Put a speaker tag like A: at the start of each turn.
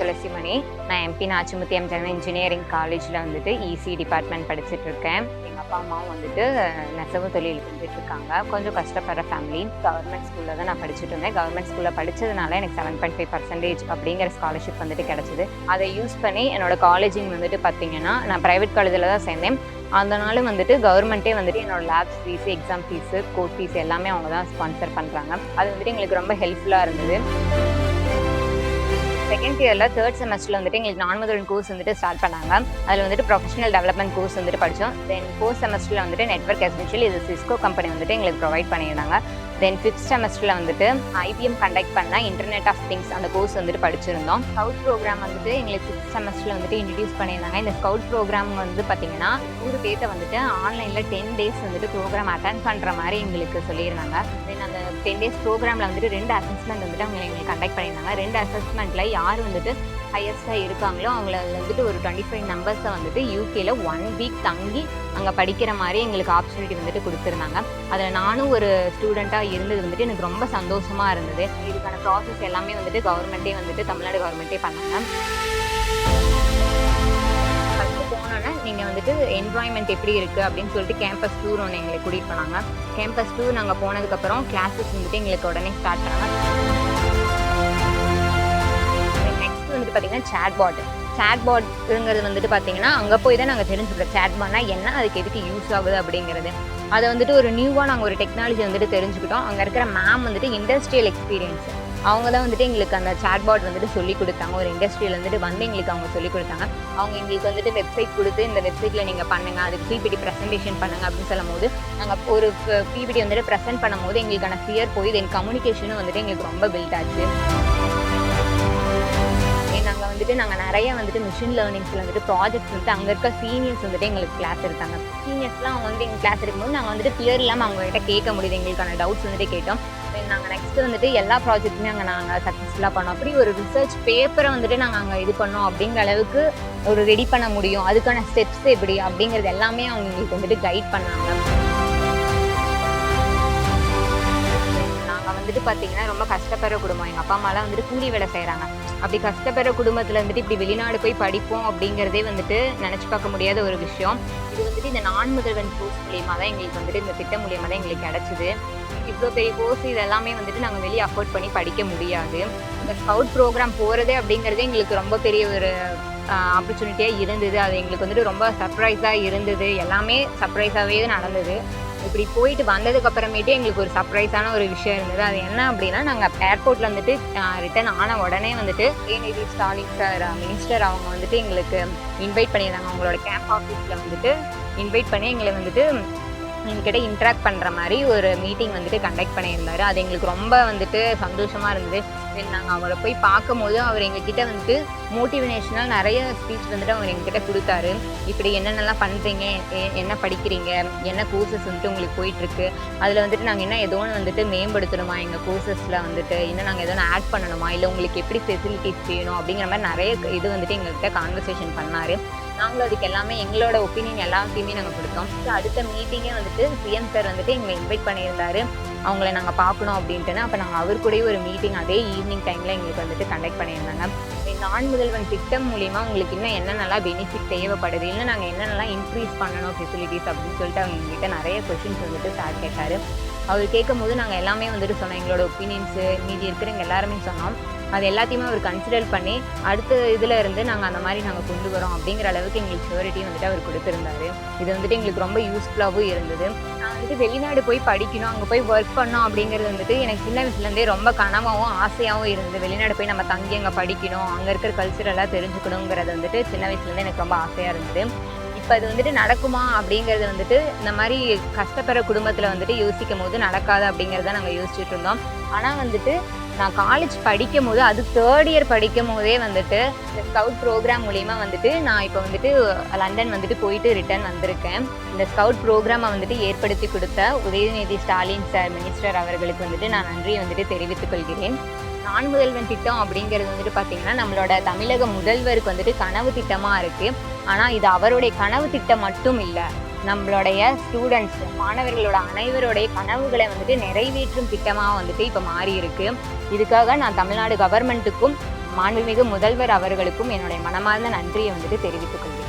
A: துளசிமணி. நான் MP நாச்சிமுத்தி எம்ஜன் engineering காலேஜில் வந்துட்டு இசி டிபார்ட்மெண்ட் படிச்சுட்டு இருக்கேன். எங்கள் அப்பா அம்மாவும் வந்துட்டு நெசவு தொழில் செஞ்சுட்டு இருக்காங்க. கொஞ்சம் கஷ்டப்படுற ஃபேமிலி கவர்மெண்ட் ஸ்கூலில் தான் நான் படிச்சுட்டு இருந்தேன். கவர்மெண்ட் ஸ்கூலில் படித்ததுனால எனக்கு செவன் பாயிண்ட் ஃபைவ் பர்சன்டேஜ் அப்படிங்கிற ஸ்காலர்ஷிப் வந்துட்டு கிடச்சிது. அதை யூஸ் பண்ணி என்னோட காலேஜிங் வந்துட்டு பார்த்தீங்கன்னா நான் ப்ரைவேட் காலேஜில் தான் சேர்ந்தேன். அதனால வந்துட்டு கவர்மெண்ட்டே வந்துட்டு என்னோட labs fees exam fees court fees எல்லாமே அவங்க தான் ஸ்பான்சர் பண்ணுறாங்க அது வந்துட்டு எங்களுக்கு ரொம்ப ஹெல்ப்ஃபுல்லாக இருந்தது. செகண்ட் இயரில் தேர்ட் செமஸ்டரில் வந்துட்டு எங்களுக்கு நான்முதல் கோர்ஸ் வந்துட்டு ஸ்டார்ட் பண்ணாங்க. அதில் வந்துட்டு ப்ரொஃபஷனல் டெவலப்மெண்ட் கோர்ஸ் வந்துட்டு படித்தோம் தென் ஃபோர்த் செமஸ்டரில் வந்துட்டு நெட்ஒர்க் எசென்ஷியல் இது சிஸ்கோ கம்பெனி வந்துட்டு எங்களுக்கு ப்ரொவைட் பண்ணியிருந்தாங்க. தென் ஃபிஃப்த் செமஸ்டரில் வந்துட்டு ஐபிஎம் கண்டக்ட் பண்ண இன்டர்நெட் ஆஃப் திங்ஸ் அந்த கோர்ஸ் வந்துட்டு படிச்சிருந்தோம். ஸ்கவுட் ப்ரோக்ராம் வந்துட்டு எங்களுக்கு ஃபிஃப்த் செமஸ்டரில் வந்துட்டு இன்ட்ரடியூஸ் பண்ணியிருந்தாங்க. இந்த ஸ்கவுட் ப்ரோக்ராம் வந்து பார்த்தீங்கன்னா நூறு பேர்த்த வந்துட்டு ஆன்லைனில் டென் டேஸ் வந்துட்டு ப்ரோக்ராம் அட்டன் பண்ணுற மாதிரி எங்களுக்கு சொல்லியிருந்தாங்க. தென் அந்த டென் டேஸ் ப்ரோக்ராமில் வந்துட்டு ரெண்டு அசஸ்மெண்ட் வந்துட்டு அவங்க எங்களுக்கு கண்டக்ட் பண்ணியிருந்தாங்க. ரெண்டு அசஸ்மெண்ட்டில் யார் வந்துட்டு ஹையஸ்ட்டாக இருக்காங்களோ அவங்கள வந்துட்டு ஒரு டுவெண்ட்டி ஃபைவ் நம்பர்ஸை வந்துட்டு யூகேல ஒன் வீக் தங்கி அங்கே படிக்கிற மாதிரி எங்களுக்கு ஆப்பர்ச்சுனிட்டி வந்துட்டு கொடுத்துருந்தாங்க. அதில் நானும் ஒரு ஸ்டூடெண்ட்டாக இருந்தது வந்துட்டு எனக்கு ரொம்ப சந்தோஷமாக இருந்தது. இதுக்கான ப்ராசஸ் எல்லாமே வந்துட்டு கவர்மெண்ட்டே வந்துட்டு தமிழ்நாடு கவர்மெண்ட்டே பண்ணாங்க. போனோன்னே நீங்கள் வந்துட்டு என்வாயன்மெண்ட் எப்படி இருக்குது அப்படின்னு சொல்லிட்டு கேம்பஸ் டூர் ஒன்று எங்களை கூட்டிகிட்டு போனாங்க. கேம்பஸ் டூர் நாங்கள் போனதுக்கப்புறம் கிளாஸஸ் வந்துட்டு எங்களுக்கு உடனே ஸ்டார்ட் பண்ணாங்க. வந்துட்டு பார்த்தீங்கன்னா சேட் பாட் சேட் வந்துட்டு பார்த்தீங்கன்னா அங்கே போய் தான் நாங்கள் தெரிஞ்சுக்கிறோம். சேட் பாட்னா என்ன அதுக்கு எதுக்கு யூஸ் ஆகுது அப்படிங்கிறது. அதை வந்துட்டு ஒரு நியூவாக நாங்கள் ஒரு டெக்னாலஜி வந்துட்டு தெரிஞ்சுக்கிட்டோம். அங்கே இருக்கிற மேம் வந்துட்டு இண்டஸ்ட்ரியல் எக்ஸ்பீரியன்ஸ் அவங்க தான் வந்துட்டு எங்களுக்கு அந்த சேட்பாட் வந்துட்டு சொல்லி கொடுத்தாங்க. ஒரு இண்டஸ்ட்ரியில் வந்துட்டு வந்து எங்களுக்கு அவங்க சொல்லி கொடுத்தாங்க. அவங்க எங்களுக்கு வந்துட்டு வெப்சைட் கொடுத்து இந்த வெப்சைட்டில் நீங்கள் பண்ணுங்கள் அதுக்கு பிபிடி ப்ரெசன்டேஷன் பண்ணுங்க அப்படின்னு சொல்லும் போது நாங்கள் ஒரு பிபிடி வந்துட்டு ப்ரெசென்ட் பண்ணும்போது எங்களுக்கான ஃபியர் போய் தென் கம்யூனிகேஷனும் வந்துட்டு எங்களுக்கு ரொம்ப பில்ட் ஆச்சு. வந்துட்டு நாங்கள் நிறைய வந்துட்டு மிஷின் லேர்னிங்ஸில் வந்துட்டு ப்ராஜெக்ட்ஸ் வந்துட்டு அங்கே இருக்க சீனியர்ஸ் வந்துட்டு எங்களுக்கு கிளாஸ் எடுத்தாங்க. சீனியர்ஸ்லாம் அவங்க வந்து எங்கள் கிளாஸ் எடுக்கும்போது நாங்கள் வந்துட்டு கிளியர் இல்லாமல் அவங்ககிட்ட கேட்க முடியுது எங்களுக்கான டவுட்ஸ் வந்துட்டு கேட்டோம். நாங்கள் நெக்ஸ்ட் வந்துட்டு எல்லா ப்ராஜெக்ட்டுமே அங்கே நாங்கள் சக்ஸஸ்ஃபுல்லாக பண்ணோம். அப்படி ஒரு ரிசர்ச் பேப்பரை வந்துட்டு நாங்கள் அங்கே இது பண்ணோம். அப்படிங்கிற அளவுக்கு ஒரு ரெடி பண்ண முடியும். அதுக்கான ஸ்டெப்ஸ் எப்படி? அப்படிங்கிறது எல்லாமே அவங்க எங்களுக்கு வந்துட்டு கைட் பண்ணாங்க. வந்துட்டு பார்த்தீங்கன்னா ரொம்ப கஷ்டப்படுற குடும்பம். எங்கள் அப்பா அம்மாலாம் வந்துட்டு கூலி வேலை செய்கிறாங்க அப்படி கஷ்டப்படுற குடும்பத்தில் வந்துட்டு இப்படி வெளிநாடு போய் படிப்போம் அப்படிங்கிறதே வந்துட்டு நினச்சி பார்க்க முடியாத ஒரு விஷயம். இது வந்துட்டு இந்த நான் முதல்வன் கோர்ஸ் மூலியமாக தான் எங்களுக்கு வந்துட்டு இந்த திட்டம் மூலியமாக தான் எங்களுக்கு கிடச்சிது. இவ்வளோ பெரிய கோர்ஸ் இது எல்லாமே வந்துட்டு நாங்கள் வெளியே அஃபோர்ட் பண்ணி படிக்க முடியாது. இந்த ஸ்கவுட் ப்ரோக்ராம் போகிறதே அப்படிங்கிறதே எங்களுக்கு ரொம்ப பெரிய ஒரு ஆப்பர்ச்சுனிட்டியாக இருந்தது. அது எங்களுக்கு வந்துட்டு ரொம்ப சர்ப்ரைஸாக இருந்தது. எல்லாமே சர்ப்ரைஸாகவே நடந்தது. இப்படி போயிட்டு வந்ததுக்கு அப்புறமேட்டு எங்களுக்கு ஒரு சர்ப்ரைஸான ஒரு விஷயம் இருந்தது. அது என்ன அப்படின்னா நாங்கள் ஏர்போர்ட்டில் வந்துட்டு ரிட்டர்ன் ஆன உடனே வந்துட்டு ஏநிதி ஸ்டாலின் சார் மினிஸ்டர் அவங்க வந்துட்டு எங்களுக்கு இன்வைட் பண்ணியிருந்தாங்க. அவங்களோட கேம்ப் ஆஃபீஸில் வந்துட்டு இன்வைட் பண்ணி எங்களை வந்துட்டு எங்ககிட்ட இன்ட்ராக்ட் பண்ணுற மாதிரி ஒரு மீட்டிங் வந்துட்டு கண்டக்ட் பண்ணியிருந்தாரு. அது எங்களுக்கு ரொம்ப வந்துட்டு சந்தோஷமாக இருந்தது. தென் நாங்கள் அவரை போய் பார்க்கும்போது அவர் எங்ககிட்ட வந்துட்டு மோட்டிவேஷனல் நிறைய ஸ்பீச் வந்துட்டு அவர் எங்ககிட்ட கொடுத்தாரு. இப்படி என்னென்னலாம் பண்ணுறீங்க என்ன படிக்கிறீங்க? என்ன கோர்சஸ் வந்துட்டு உங்களுக்கு போயிட்டுருக்கு? அதில் வந்துட்டு நாங்கள் என்ன ஏதோ ஒன்று வந்துட்டு மேம்படுத்தணுமா? எங்கள் கோர்சஸில் வந்துட்டு இன்னும் நாங்கள் ஏதோ ஒன்று ஆட் பண்ணணுமா? இல்லை உங்களுக்கு எப்படி ஃபெசிலிட்டிஸ் வேணும்? அப்படிங்கிற மாதிரி நிறைய இது வந்துட்டு எங்ககிட்ட கான்வர்சேஷன் பண்ணார். நாங்களும் அதுக்கு எல்லாமே எங்களோட ஒப்பீனியன் எல்லாத்தையுமே நாங்கள் கொடுத்தோம். ஸோ அடுத்த மீட்டிங்கே வந்துட்டு சிஎம் சார் வந்துட்டு எங்களை இன்வைட் பண்ணியிருந்தாரு. அவங்கள நாங்கள் பார்க்கணும் அப்படின்ட்டுன்னு அப்போ நாங்கள் அவர் கூடயே ஒரு மீட்டிங் அதே ஈவினிங் டைமில் எங்களுக்கு வந்துட்டு கண்டக்ட் பண்ணியிருந்தாங்க நான் முதல்வன் திட்டம் மூலிமா உங்களுக்கு இன்னும் என்னென்னலாம் பெனிஃபிட் தேவைப்படுது? இன்னும் நாங்கள் என்னென்னலாம் இன்க்ரீஸ் பண்ணணும் ஃபெசிலிட்டிஸ் அப்படின்னு சொல்லிட்டு அவங்க எங்ககிட்ட நிறைய கொஷின்ஸ் வந்துட்டு சார் கேட்டார். அவர் கேட்கும் போது நாங்கள் எல்லாமே வந்துட்டு சொன்னோம். எங்களோட ஒப்பீனியன்ஸு மீதி இருக்கிறவங்க எல்லாருமே சொன்னோம். அது எல்லாத்தையுமே அவர் கன்சிடர் பண்ணி அடுத்த இதில் இருந்து நாங்கள் அந்த மாதிரி நாங்கள் கொண்டு வரோம் அப்படிங்கிற அளவுக்கு எங்களுக்கு ஷூரிட்டி வந்துட்டு அவர் கொடுத்துருந்தாரு. இது வந்துட்டு எங்களுக்கு ரொம்ப யூஸ்ஃபுல்லாகவும் இருந்தது. நான் வந்துட்டு வெளிநாடு போய் படிக்கணும் அங்கே போய் ஒர்க் பண்ணோம் அப்படிங்கிறது வந்துட்டு எனக்கு சின்ன வயசுலேருந்தே ரொம்ப கனவாகவும் ஆசையாகவும் இருந்தது. வெளிநாடு போய் நம்ம தங்கி அங்கே படிக்கணும் அங்கே இருக்கிற கல்ச்சரெல்லாம் தெரிஞ்சுக்கணுங்கிறது வந்துட்டு சின்ன வயசுலேருந்து எனக்கு ரொம்ப ஆசையாக இருந்தது. இப்போ அது வந்துட்டு நடக்குமா அப்படிங்கிறது வந்துட்டு இந்த மாதிரி கஷ்டப்படுற குடும்பத்தில் வந்துட்டு யோசிக்கும் போது நடக்காது அப்படிங்கிறத நாங்கள் யோசிச்சுட்டு இருந்தோம். ஆனால் வந்துட்டு நான் காலேஜ் படிக்கும் போது அது தேர்ட் இயர் படிக்கும் போதே வந்துட்டு இந்த ஸ்கவுட் ப்ரோக்ராம் மூலிமா வந்துட்டு நான் இப்போ வந்துட்டு லண்டன் வந்துட்டு போயிட்டு ரிட்டர்ன் வந்திருக்கேன். இந்த ஸ்கவுட் ப்ரோக்ராமை வந்துட்டு ஏற்படுத்தி கொடுத்த உதயநிதி ஸ்டாலின் சார் மினிஸ்டர் அவர்களுக்கு வந்துட்டு நான் நன்றியை வந்துட்டு தெரிவித்துக் கொள்கிறேன். நான் முதல்வன் திட்டம் அப்படிங்கிறது வந்துட்டு பார்த்தீங்கன்னா நம்மளோட தமிழக முதல்வருக்கு வந்துட்டு கனவு திட்டமாக இருக்குது ஆனால் இது அவருடைய கனவு திட்டம் மட்டும் இல்லை. நம்மளுடைய ஸ்டூடெண்ட்ஸ் மாணவர்களோட அனைவருடைய கனவுகளை வந்துட்டு நிறைவேற்றும் திட்டமாக வந்துட்டு இப்போ மாறி இருக்கு இதுக்காக நான் தமிழ்நாடு கவர்மெண்ட்டுக்கும் மாண்புமிகு முதல்வர் அவர்களுக்கும் என்னுடைய மனமார்ந்த நன்றியை வந்துட்டு தெரிவித்துக் கொள்கிறேன்